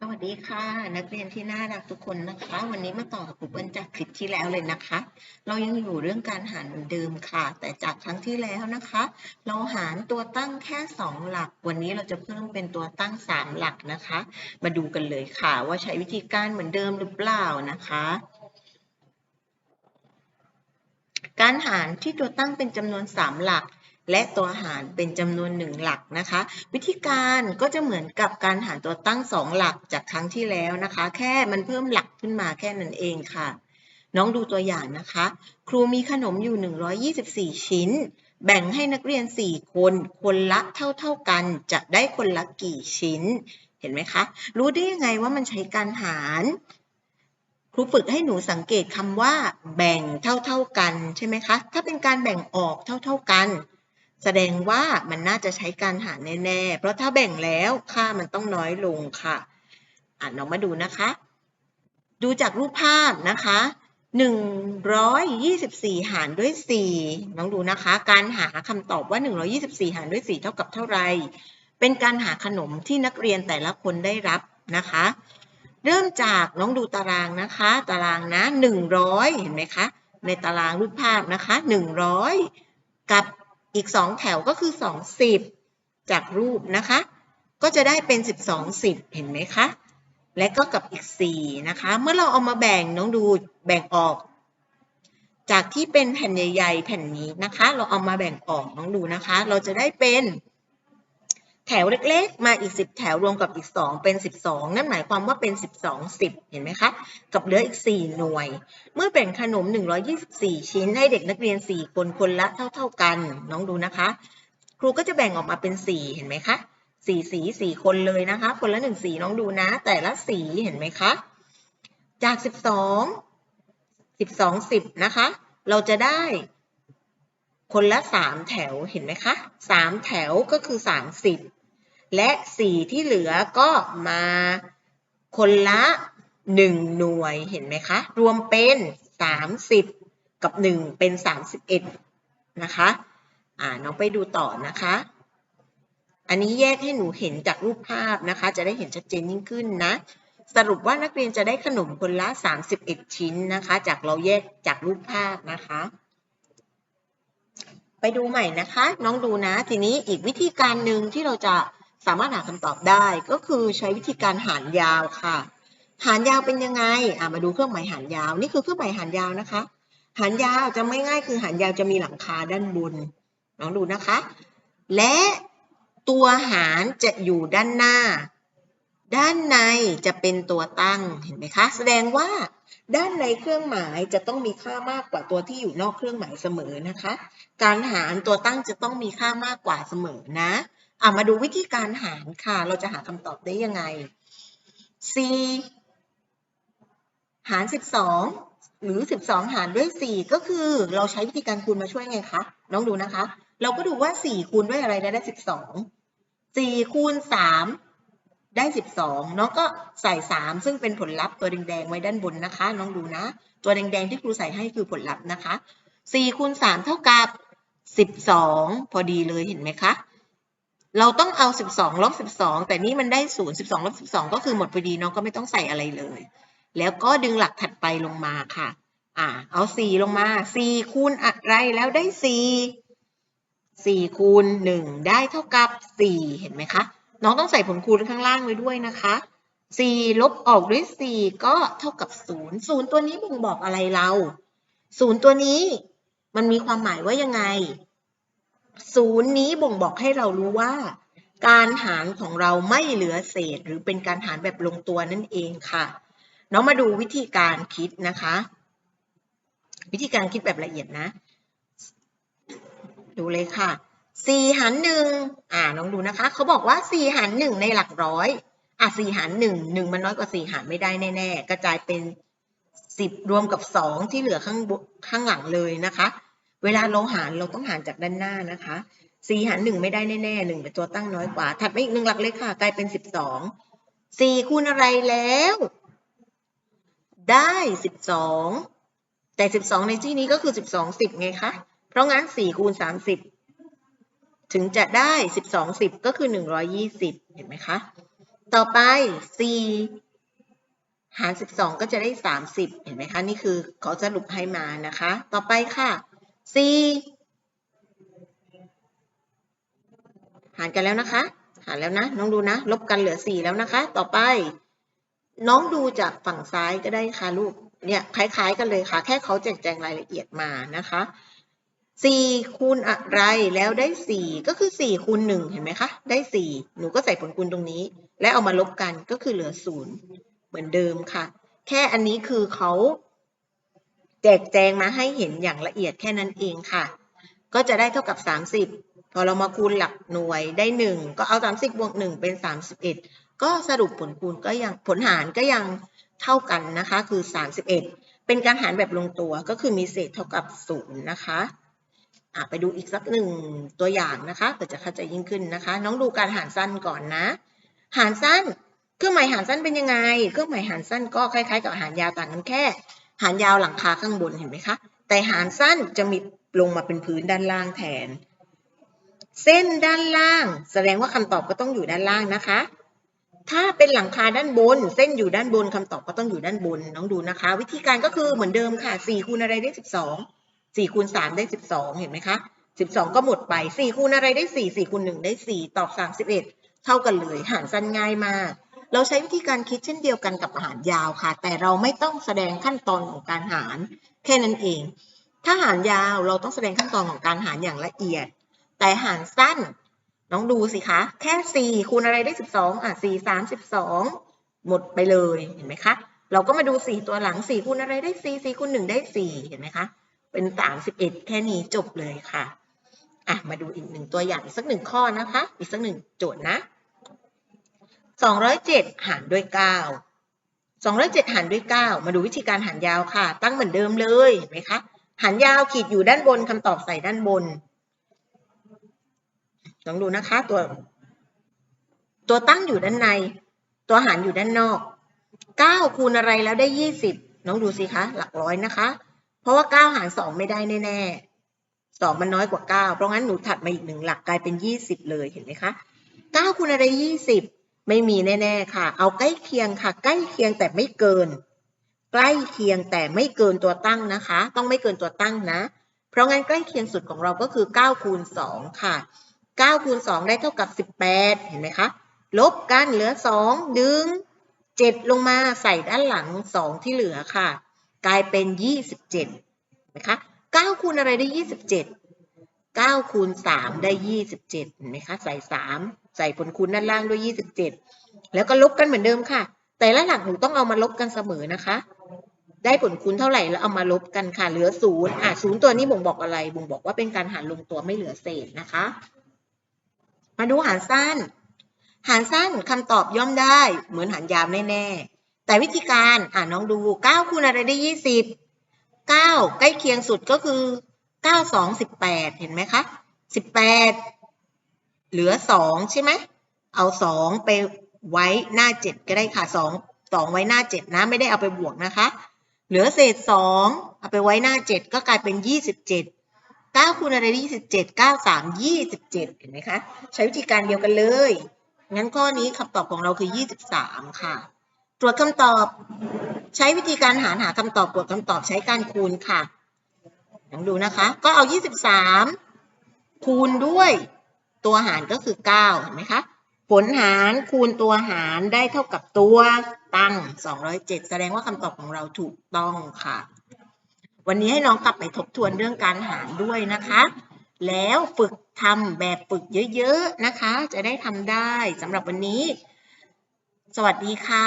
สวัสดีค่ะ นักเรียนที่น่ารักทุกคนนะคะ วันนี้มาต่อกับครูเปิ้ลจากคลิปที่แล้วเลยนะคะ เรายังอยู่เรื่องการหารเหมือนเดิมค่ะ แต่จากครั้งที่แล้วนะคะ เราหารตัวตั้งแค่ 2 หลัก วันนี้เราจะเพิ่มเป็นตัวตั้ง 3 หลักนะคะ มาดูกันเลยค่ะ ว่าใช้วิธีการเหมือนเดิมหรือเปล่านะคะ การหารที่ตัวตั้งเป็นจำนวน 3 หลัก และตัวหารเป็นจำนวนหนึ่งหลักนะคะ วิธีการก็จะเหมือนกับการหารตัวตั้งสองหลักจากครั้งที่แล้วนะคะ แค่มันเพิ่มหลักขึ้นมาแค่นั้นเองค่ะ น้องดูตัวอย่างนะคะ ครูมีขนมอยู่ 124 ชิ้น แบ่งให้นักเรียน 4 คน คนละเท่าๆกัน จะได้คนละกี่ชิ้น เห็นไหมคะ รู้ได้ยังไงว่ามันใช้การหารครูฝึกให้หนูสังเกตคำว่า แบ่งเท่า ๆกันใช่ไหมคะ ถ้าเป็นการแบ่งออกเท่า ๆกัน แสดงว่ามันน่าจะใช้การหารแน่ๆ เพราะถ้าแบ่งแล้วค่ามันต้องน้อยลงค่ะอะน้องมาดูนะคะ ดูจากรูปภาพนะคะ124 หารด้วย 4 น้องดูนะคะ การหาคำตอบว่า 124 หารด้วย 4 เท่ากับเท่าไหร่ เป็นการหาขนมที่นักเรียนแต่ละคนได้รับนะคะ เริ่มจากน้องดูตารางนะคะ ตารางนะ 100 เห็นไหมคะ ในตารางรูปภาพนะคะ 100 กับ อีก 2 แถวก็คือ2 10จากรูปนะคะ ก็จะได้เป็น 12 10 เห็นไหมคะ และก็กับอีก 4 นะคะ เมื่อเราเอามาแบ่งน้องดูแบ่งออก จากที่เป็นแผ่นใหญ่ๆ แผ่นนี้นะคะ เราเอามาแบ่งออกน้องดูนะคะ เราจะได้เป็น แถวเล็กๆ มาอีก 10 แถวรวมกับอีก 2 เป็น 12 นั่นหมายความว่าเป็น 12 10 เห็นไหมคะ กับเหลืออีก 4 หน่วย เมื่อแบ่งขนม 124 ชิ้นให้เด็กนักเรียน 4 คนคนละเท่า ๆกัน น้องดูนะคะ ครูก็จะแบ่งออกมาเป็น 4 เห็นไหมคะสี่สีสี่คนเลยนะคะ คนละหนึ่งสีน้องดูนะ แต่ละสีเห็นไหมคะ จาก12 12 10นะคะ เราจะได้ คนละ3แถวเห็นไหมคะ3แถวก็คือ30 และสีที่เหลือก็มาคนละ 1 หน่วยเห็นไหมคะ รวมเป็น 30 กับ 1 เป็น 31 นะคะอ่าน้องไปดูต่อนะคะ อันนี้แยกให้หนูเห็นจากรูปภาพนะคะ จะได้เห็นชัดเจนยิ่งขึ้นนะ สรุปว่านักเรียนจะได้ขนมคนละ 31 ชิ้นนะคะ จากเราแยกจากรูปภาพนะคะ ไปดูใหม่นะคะ น้องดูนะ ทีนี้อีกวิธีการหนึ่งที่เราจะ สามารถหาคำตอบได้ก็คือใช้วิธีการหารยาวค่ะ หารยาวเป็นยังไงอ่ามาดูเครื่องหมายหารยาว นี่คือเครื่องหมายหารยาวนะคะ หารยาวจะไม่ง่ายคือหารยาวจะมีหลังคาด้านบนน้องดูนะคะ และตัวหารจะอยู่ด้านหน้า ด้านในจะเป็นตัวตั้งเห็นไหมคะ แสดงว่าด้านในเครื่องหมายจะต้องมีค่ามากกว่าตัวที่อยู่นอกเครื่องหมายเสมอนะคะ การหารตัวตั้งจะต้องมีค่ามากกว่าเสมอนะ อะมาดูวิธีการหารค่ะ เราจะหาคำตอบได้ยังไง4หาร 12 หรือ 12 หารด้วย 4 ก็คือเราใช้วิธีการคูณมาช่วยไงคะ น้องดูนะคะ เราก็ดูว่า 4 คูณด้วยอะไรได้ได้ 12 4 คูณ 3 ได้ 12 น้องก็ใส่ 3 ซึ่งเป็นผลลัพธ์ตัวแดงๆไว้ด้านบนนะคะ น้องดูนะ ตัวแดงๆที่ครูใส่ให้คือผลลัพธ์นะคะ 4 คูณ 3 เท่ากับ 12 พอดีเลยเห็นไหมคะ เราต้องเอา 12 ลบ 12 แต่นี่มันได้ 0 12 ลบ 12 ก็คือหมดพอดีน้องก็ไม่ต้องใส่อะไรเลย แล้วก็ดึงหลักถัดไปลงมาค่ะ อ่า เอา 4 ลงมา 4 คูณอะไรแล้วได้ 4 4 คูณ 1 ได้เท่ากับ 4 เห็นไหมคะ น้องต้องใส่ผลคูณข้างล่างไว้ด้วยนะคะ 4 ลบออกด้วย 4 ก็เท่ากับ 0 0 ตัวนี้บ่งบอกอะไรเรา 0 ตัวนี้มันมีความหมายว่ายังไง ศูนย์นี้บ่งบอกให้เรารู้ว่า การหารของเราไม่เหลือเศษ หรือเป็นการหารแบบลงตัวนั่นเองค่ะน้องมาดูวิธีการคิดนะคะ วิธีการคิดแบบละเอียดนะ ดูเลยค่ะ4หารหนึ่งอ่าน้องดูนะคะเขาบอกว่า4หารหนึ่งในหลักร้อยอะ4หารหนึ่งหนึ่งมันน้อยกว่า4หารไม่ได้แน่ ๆ กระจายเป็น10รวมกับ2ที่เหลือข้างข้างหลังเลยนะคะ เวลาเราหารเราต้องหารจากด้านหน้านะคะ4หารหนึ่งไม่ได้แน่ๆหนึ่งเป็นตัวตั้งน้อยกว่า ถัดไปอีกหนึ่งหลักเลยค่ะ กลายเป็น12 4คูณอะไรแล้ว ได้12แต่12ในที่นี้ก็คือ12 10ไงคะเพราะงั้น4คูณ30ถึงจะได้12 10ก็คือ120เห็นไหมคะ ต่อไป4หาร12ก็จะได้30เห็นไหมคะ นี่คือเขาสรุปให้มานะคะ ต่อไปค่ะ 4หารกันแล้วนะคะ หารแล้วนะ น้องดูนะ ลบกันเหลือ4แล้วนะคะ ต่อไป น้องดูจากฝั่งซ้ายก็ได้ค่ะลูก เนี่ยคล้าย ๆ กันเลยค่ะ แค่เขาแจกแจงรายละเอียดมานะคะสี่คูณอะไรแล้วได้สี่ก็คือสี่คูณหนึ่งเห็นไหมคะ ได้สี่หนูก็ใส่ผลคูณตรงนี้ และเอามาลบกันก็คือเหลือศูนย์เหมือนเดิมค่ะ แค่อันนี้คือเขา จกแจงมาให้เห็นอย่างละเอียดแค่นั้นเองค่ะ ก็จะได้เท่ากับสามสิบพอเรามาคูณหลักหน่วยได้หนึ่งก็เอาสามสิบบวกหนึ่งเป็นสามสิบเอ็ดก็สรุปผลคูณก็ยังผลหารก็ยังเท่ากันนะคะคือสามสิบเอ็ดเป็นการหารแบบลงตัวก็คือมีเศษเท่ากับศูนย์นะคะไปดูอีกสักหนึ่งตัวอย่างนะคะเพื่อจะเข้าใจยิ่งขึ้นนะคะ น้องดูการหารสั้นก่อนนะ หารสั้น เครื่องหมายหารสั้นเป็นยังไง เครื่องหมายหารสั้นก็คล้ายๆ กับหารยาวต่างกันแค่ หารยาวหลังคาข้างบนเห็นไหมคะ แต่หารสั้นจะมีลงมาเป็นพื้นด้านล่างแทน เส้นด้านล่าง แสดงว่าคำตอบก็ต้องอยู่ด้านล่างนะคะ ถ้าเป็นหลังคาด้านบน เส้นอยู่ด้านบนคำตอบก็ต้องอยู่ด้านบนน้องดูนะคะ วิธีการก็คือเหมือนเดิมค่ะ4คูณอะไรได้ 12 4คูณ3ได้ 12 เห็นไหมคะ 12 ก็หมดไป 4 คูณอะไรได้ 4 4คูณ1ได้ 4 ตอบ 31 เท่ากันเลย หารสั้นง่ายมาก เราใช้วิธีการคิดเช่นเดียวกันกับหารยาวค่ะ แต่เราไม่ต้องแสดงขั้นตอนของการหารแค่นั้นเอง ถ้าหารยาวเราต้องแสดงขั้นตอนของการหารอย่างละเอียด แต่หารสั้นน้องดูสิคะ แค่ 4 คูณอะไรได้ 12 อะ 4 3 12หมดไปเลยเห็นไหมคะ เราก็มาดู 4 ตัวหลัง 4 คูณอะไรได้ 4 4คูณ1ได้ 4 เห็นไหมคะ เป็น 31 แค่นี้จบเลยค่ะ อะ มาดูอีกหนึ่งตัวอย่างอีกสักหนึ่งข้อนะคะ อีกสักหนึ่งโจทย์นะ 207 หารด้วย 9 207 หารด้วย 9 มาดูวิธีการหารยาวค่ะ ตั้งเหมือนเดิมเลยเห็นไหมคะหารยาวขีดอยู่ด้านบนคำตอบใส่ด้านบนลองดูนะคะตัว ตัวตั้งอยู่ด้านใน ตัวหารอยู่ด้านนอก 9 คูณอะไรแล้วได้ 20 น้องดูสิคะ หลักร้อยนะคะ เพราะว่า 9 หาร 2 ไม่ได้แน่ๆ2มันน้อยกว่า 9 เพราะงั้นหนูถัดมาอีกหนึ่งหลักกลายเป็น 20 เลยเห็นไหมคะ 9 คูณอะไร 20 ไม่มีแน่ ๆ ค่ะ เอาใกล้เคียงค่ะ ใกล้เคียงแต่ไม่เกิน ใกล้เคียงแต่ไม่เกินตัวตั้งนะคะ ต้องไม่เกินตัวตั้งนะ เพราะงั้นใกล้เคียงสุดของเราก็คือ9คูณ2ค่ะ9คูณ2ได้เท่ากับ 18 เห็นไหมคะ ลบกันเหลือ 2 ดึง 7 ลงมาใส่ด้านหลัง 2 ที่เหลือค่ะ กลายเป็น 27เห็นะคะ9คูณอะไรได้ 27 9คูณ3ได้ 27เห็นไหมคะใส่ 3 ใส่ผลคูณด้านล่างด้วย 27 แล้วก็ลบกันเหมือนเดิมค่ะ แต่ละหลักหนูต้องเอามาลบกันเสมอนะคะ ได้ผลคูณเท่าไหร่แล้วเอามาลบกันค่ะเหลือ0อะ0ตัวนี้บ่งบอกอะไร บ่งบอกว่าเป็นการหารลงตัวไม่เหลือเศษนะคะ มาดูหารสั้น หารสั้นคำตอบย่อมได้ เหมือนหารยาวแน่ๆแต่วิธีการอ่าน้องดู9คูณอะไรได้ 20 9 ใกล้เคียงสุดก็คือ 9 2 18 เห็นไหมคะ 18 เหลือ 2 ใช่ไหม เอา 2 ไปไว้หน้า 7 ก็ได้ค่ะ 2 2 ไว้หน้า 7 นะ ไม่ได้เอาไปบวกนะคะ เหลือเศษ 2 เอาไปไว้หน้า 7 ก็กลายเป็น 27 9คูณอะไรได้27 9 3 27 เห็นไหมคะ ใช้วิธีการเดียวกันเลย งั้นข้อนี้คำตอบของเราคือ 23 ค่ะ ตรวจคำตอบ ใช้วิธีการหารหาคำตอบ ตรวจคำตอบใช้การคูณค่ะ ลองดูนะคะ ก็เอา 23 คูณด้วยตัวหารก็คือ 9 เห็นไหมคะ ผลหารคูณตัวหารได้เท่ากับตัวตั้ง 207 แสดงว่าคำตอบของเราถูกต้องค่ะ วันนี้ให้น้องกลับไปทบทวนเรื่องการหารด้วยนะคะ แล้วฝึกทำแบบฝึกเยอะๆนะคะ จะได้ทำได้สำหรับวันนี้ สวัสดีค่ะ